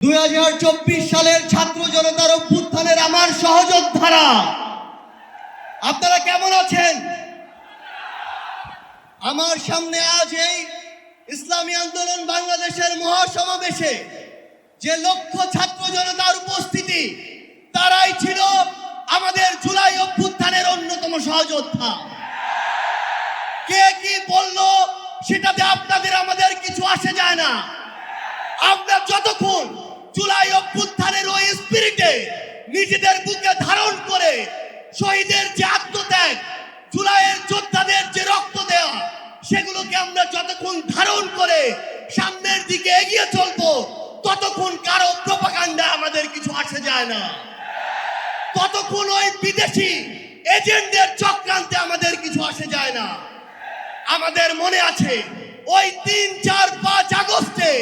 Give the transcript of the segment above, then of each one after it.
দুই হাজার চব্বিশ সালের ছাত্র জনতার অভ্যুত্থানের আমার সহযোদ্ধারা। আপনারা কেমন আছেন? আমার সামনে আজ এই ইসলামী আন্দোলন বাংলাদেশের মহাসমাবেশে যে লক্ষ ছাত্র জনতার উপস্থিতি, তারাই ছিল আমাদের জুলাই অভ্যুত্থানের অন্যতম সহযোদ্ধা। কে কি বলল সেটাতে আপনাদের, আমাদের কিছু আসে যায় না। আমরা যতক্ষণ নিজেদের বুকে ধারণ করে শহীদের যে আত্মত্যাগ, জুলাইয়ের যোদ্ধাদের যে রক্ত দেওয়া সেগুলোকে আমরা যতক্ষণ ধারণ করে সামনের দিকে এগিয়ে চলবো, ততক্ষণ কারও প্রপাকাণ্ডা আমাদের কিছু আসে যায় না। ততক্ষণ ওই বিদেশি এজেন্টদের চক্রান্তে আমাদের কিছু আসে যায় না। আমাদের মনে আছে, ওই তিন, চার, পাঁচ আগস্টে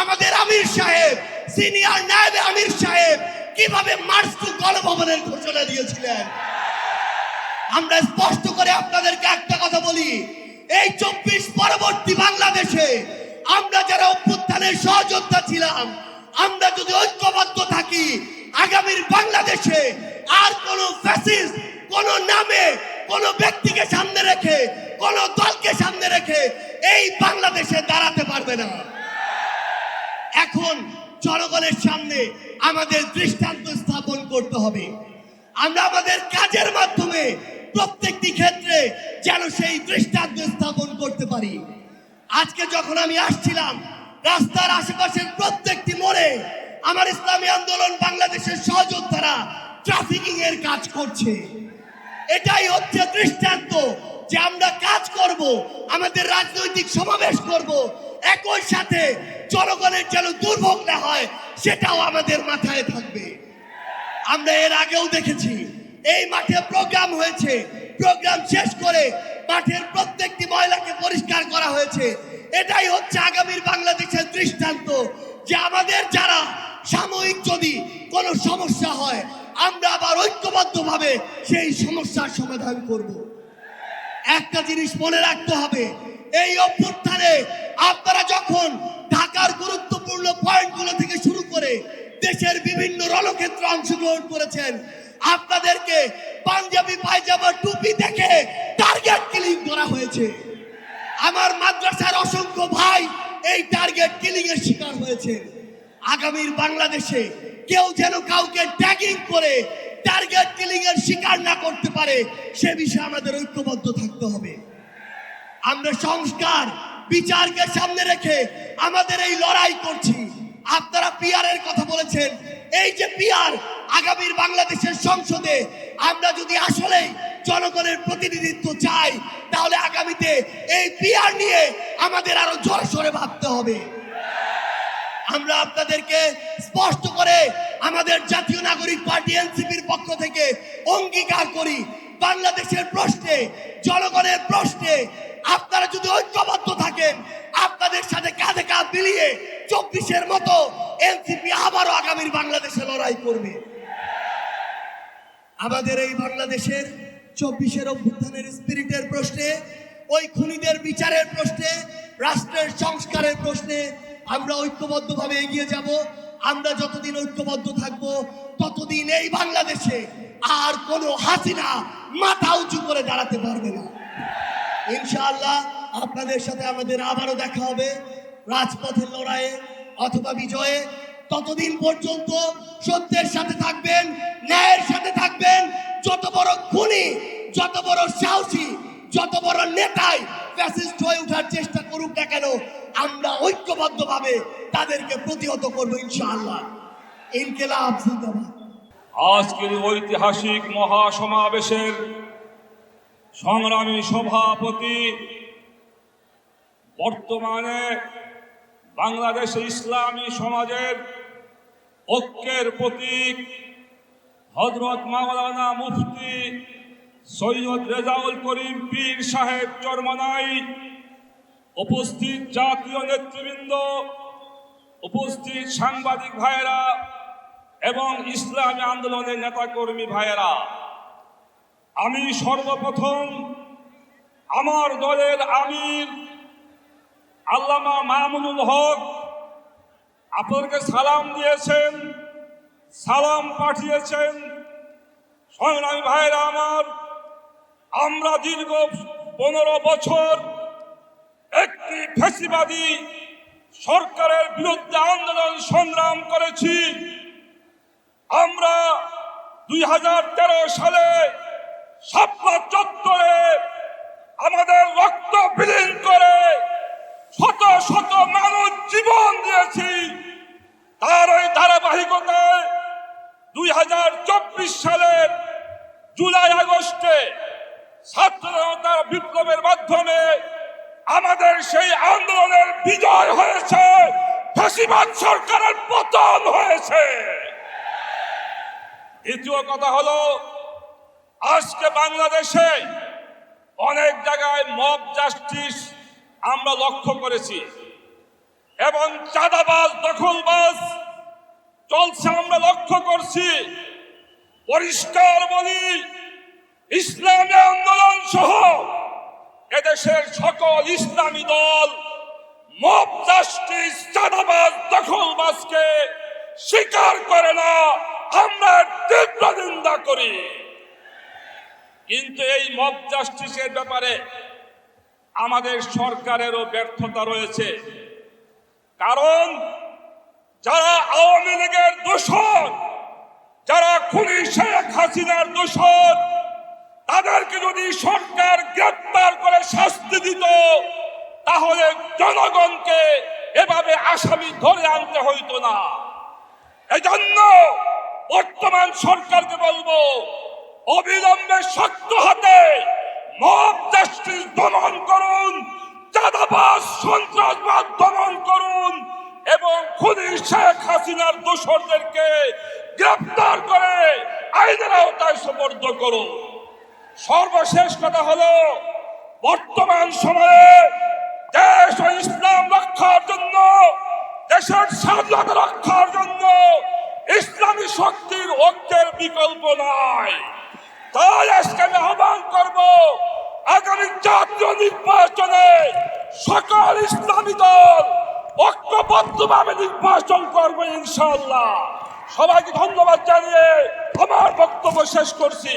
আমাদের আমির সাহেব, সিনিয়র নায়েব আমির সাহেব কীভাবে মার্চ টু গণভবনের ঘোষণা দিয়েছিলেন? আমরা স্পষ্ট করে আপনাদেরকে একটা কথা বলি। এই চব্বিশ পরবর্তী বাংলাদেশে আমরা যারা অভ্যুত্থানের সহযোদ্ধা ছিলাম, আমরা যদি ঐক্যবদ্ধ থাকি, আগামীর বাংলাদেশে আর কোন ফ্যাসিস্ট কোন নামে, কোন ব্যক্তিকে সামনে রেখে, কোন দলকে সামনে রেখে এই বাংলাদেশে দাঁড়াতে পারবে না। এখন জনগণের সামনে আমাদের দৃষ্টান্ত স্থাপন করতে হবে। আমরা আমাদের কাজের মাধ্যমে প্রত্যেকটি ক্ষেত্রে যেন সেই দৃষ্টান্ত স্থাপন করতে পারি। আজকে যখন আমি আসছিলাম, রাস্তার আশেপাশের প্রত্যেকটি মোড়ে আমার ইসলামী আন্দোলন বাংলাদেশের সহযোদ্ধারা ট্রাফিকিং এর কাজ করছে। এটাই হচ্ছে দৃষ্টান্ত যে আমরা কাজ করব, আমাদের রাজনৈতিক সমাবেশ করব একই সাথে জনগণের যেন দুর্ভোগ না হয়, সেটাও আমাদের মাথায় থাকবে। আমরা এর আগেও দেখেছি, এই মাঠে প্রোগ্রাম হয়েছে, প্রোগ্রাম শেষ করে মাঠের প্রত্যেকটি ময়লাকে পরিষ্কার করা হয়েছে। এটাই হচ্ছে আগামীর বাংলাদেশের দৃষ্টান্ত, যে আমাদের যারা সাময়িক যদি কোনো সমস্যা হয়, আমরা আবার ঐক্যবদ্ধভাবে সেই সমস্যার সমাধান করব। একটা জিনিস মনে রাখতে হবে এই অভ্যুত্থানে আপনারা যখন ঢাকার গুরুত্বপূর্ণ পয়েন্টগুলো থেকে শুরু করে দেশের বিভিন্ন রণক্ষেত্রে অংশগ্রহণ করেছেন, আপনাদেরকে পাঞ্জাবি পায়জামা টুপি দেখে টার্গেট কিলিং করা হয়েছে। আমার মাদ্রাসার অসংখ্য ভাই এই টার্গেট কিলিং এর শিকার হয়েছে আগামীর বাংলাদেশে কেউ যেন কাউকে ট্যাগিং করে টার্গেট কিলিং এর শিকার না করতে পারে, সে বিষয়ে আমাদের ঐক্যবদ্ধ থাকতে হবে। আমরা সংস্কার, বিচারকে সামনে রেখে আমাদের এই লড়াই করছি। আপনারা পিআর এর কথা বলেছেন। এই যে পিয়ার আগামীর বাংলাদেশের সংসদে আমরা যদি আসলেই জনগণের প্রতিনিধিত্ব চাই, তাহলে আগামীতে এই পিয়ার নিয়ে আমাদের আরও জোরে সোরে ভাবতে হবে। আমরা আপনাদেরকে স্পষ্ট করে আমাদের জাতীয় নাগরিক পার্টি এনসিপির পক্ষ থেকে অঙ্গীকার করি। বাংলাদেশের প্রশ্নে, জনগণের প্রশ্নে আপনারা যদি ঐক্যবদ্ধ থাকেন, আপনাদের সাথে কাঁধে কাঁধ মিলিয়ে চব্বিশের মতো এনসিপি আবারও আগামীর বাংলাদেশে লড়াই করবে। আমাদের এই বাংলাদেশের চব্বিশের অভ্যুত্থানের স্পিরিটের প্রশ্নে, ওই খুনিদের বিচারের প্রশ্নে, রাষ্ট্রের সংস্কারের প্রশ্নে আমরা ঐক্যবদ্ধভাবে এগিয়ে যাব। আমরা যতদিন ঐক্যবদ্ধ থাকব, ততদিন এই বাংলাদেশে আর কোনো হাসিনা মাথা উঁচু করে দাঁড়াতে পারবে না। ইনশাআল্লাহ আপনাদের সাথে আমাদের আবারও দেখা হবে রাজপথের লড়াইয়ে অথবা বিজয়ে। ততদিন পর্যন্ত সত্যের সাথে থাকবেন, ন্যায়ের সাথে থাকবেন। যত বড় খুনি, যত বড় সাহসী, যত বড় নেতাই ফ্যাসিস্ট হয়ে ওঠার চেষ্টা করুক না কেন, আমরা ঐক্যবদ্ধভাবে তাদেরকে প্রতিহত করব ইনশাআল্লাহ। ইনকেলাব আজকের ঐতিহাসিক মহাসমাবেশের সংগ্রামী সভাপতি, বর্তমানে বাংলাদেশে ইসলামী সমাজের ঐক্যের প্রতীক হজরত মাওলানা মুফতি সৈয়দ রেজাউল করিম পীর সাহেব চরমানাই, উপস্থিত জাতীয় নেতৃবৃন্দ, উপস্থিত সাংবাদিক ভাইয়েরা এবং ইসলামী আন্দোলনের নেতাকর্মী ভাইয়েরা। আমি সর্বপ্রথম আমার দলের আমির আল্লামা মামুনুল হক আপনাদেরকে সালাম দিয়েছেন, সালাম পাঠিয়েছেন। সংগ্রামী ভাইরা আমার, আমরা দীর্ঘ পনেরো বছর একটি ফেসিবাদী সরকারের বিরুদ্ধে আন্দোলন সংগ্রাম করেছি। আমরা দুই হাজার তেরো সালে শাপলা চত্বরে আমাদের রক্ত বিলীন করে শত শত মানুষ জীবন দিয়েছি। তার ওই ধারাবাহিকতায় দুই হাজার চব্বিশ সালের জুলাই আগস্টে জনতার বিপ্লবের মাধ্যমে আমাদের সেই আন্দোলনের বিজয় হয়েছে, ফাঁসিবাদ সরকারের পতন হয়েছে। দ্বিতীয় কথা হলো আজকে বাংলাদেশে অনেক জায়গায় মব জাস্টিস আমরা লক্ষ্য করেছি। এবং চাঁদাবাজ, দখলবাজ চলছে আমরা লক্ষ্য করছি। পরিষ্কার বলি, ইসলামী আন্দোলন সহ এদেশের সকল ইসলামী দল মব জাস্টিস, চাঁদাবাজ, দখলবাজকে স্বীকার করে না, আমরা তীব্র নিন্দা করি। কিন্তু এই মব জাস্টিসের ব্যাপারে আমাদের সরকারেরও ব্যর্থতা রয়েছে। কারণ যারা আওয়ামী লীগের দোষর, যারা খুনি শেখ হাসিনার দোষর, তাদেরকে যদি সরকার গ্রেপ্তার করে শাস্তি দিত, তাহলে জনগণকে এভাবে আসামি ধরে আনতে হইতো না। এজন্য বর্তমান সরকারকে বলব অবিলম্বে শক্ত হাতে মব জাস্টিস দমন করুন, চাঁদাবাজ সন্ত্রাসবাদ দমন করুন এবং খুনি শেখ হাসিনার দোষরদেরকে গ্রেপ্তার করে আইনের আওতায় সমর্থ করুন। সর্বশেষ কথা হলো, বর্তমান সময়ে দেশ ও ইসলাম রক্ষার জন্য, দেশের স্বাধীনতা রক্ষার জন্য ইসলামী শক্তির ঐক্যের বিকল্প নাই। তাই আজকে আমি আহ্বান করব, আগামী জাতীয় নির্বাচনে সকল ইসলামী দল ঐক্যবদ্ধভাবে নির্বাচন করবে ইনশাল্লাহ সবাইকে ধন্যবাদ জানিয়ে আমার বক্তব্য শেষ করছি।